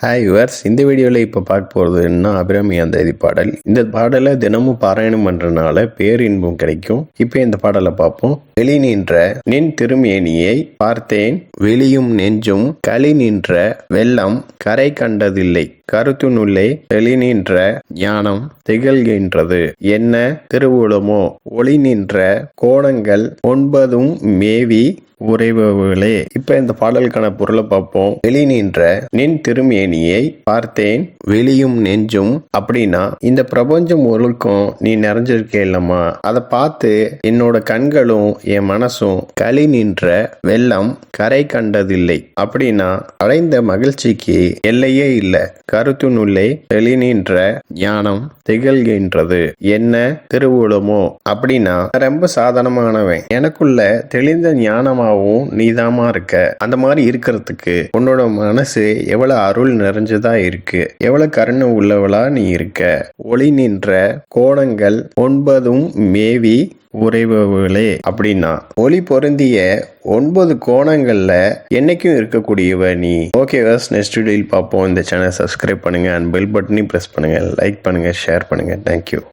Hi yours இந்த வீடியோவில் இப்போ பார்க்க போகிறது என்ன? அபிராமி அந்த பாடல். இந்த பாடலை தினமும் பாராயணம் பண்ணுறதுனால பேரின்பம் கிடைக்கும். இப்போ இந்த பாடலை பார்ப்போம். வெளி நின்ற நின் திருமேனியை பார்த்தேன். வெளியும் நெஞ்சும் களி நின்ற வெள்ளம் கரை கண்டதில்லை. கருத்துனுள்ளே வெளி நின்ற ஞானம் திகழ்கின்றது. என்ன திருவுளமோ? ஒளி நின்ற கோணங்கள் ஒன்பதும் மேவி உறைபவர்களே இப்ப இந்த பாடலுக்கான பொருளை பார்ப்போம். வெளி நின்ற நின் திருமேனியை பார்த்தேன் வெளியும் நெஞ்சும். அப்படின்னா இந்த பிரபஞ்சம் முழுக்கும் நீ நிறைஞ்சிருக்கே இல்லம்மா. அதை பார்த்து என்னோட கண்களும் என் மனசும் களி நின்ற வெள்ளம் கரை கண்டதில்லை. அப்படின்னா அடைந்த மகிழ்ச்சிக்கு எல்லையே இல்லை. கருத்துனுள்ளே தெளிநின்ற ஞானம் திகழ்கின்றது. என்ன திருவுளமோ? அப்படின்னா ரொம்ப சாதனமானவன். எனக்குள்ள தெளிந்த ஞானமாகவும் நீதாமா இருக்க. அந்த மாதிரி இருக்கிறதுக்கு உன்னோட மனசு எவ்வளவு அருள் நிறைஞ்சதா இருக்கு. எவ்வளவு கருணை உள்ளவளா நீ இருக்க. ஒளி நின்ற கோணங்கள் ஒன்பதும் மேவி உறைபவர்களே அப்படின்னா ஒளி பொருந்திய ஒன்பது கோணங்களில் என்னைக்கும் இருக்கக்கூடியவ நீ. ஓகே வாஸ் நெக்ஸ்ட் வீடியோவில் பார்ப்போம். இந்த சேனல் சப்ஸ்கிரைப் பண்ணுங்கள் அண்ட் பெல் பட்டனையும் ப்ரெஸ் பண்ணுங்கள் லைக் பண்ணுங்கள் ஷேர் பண்ணுங்கள் தேங்க்யூ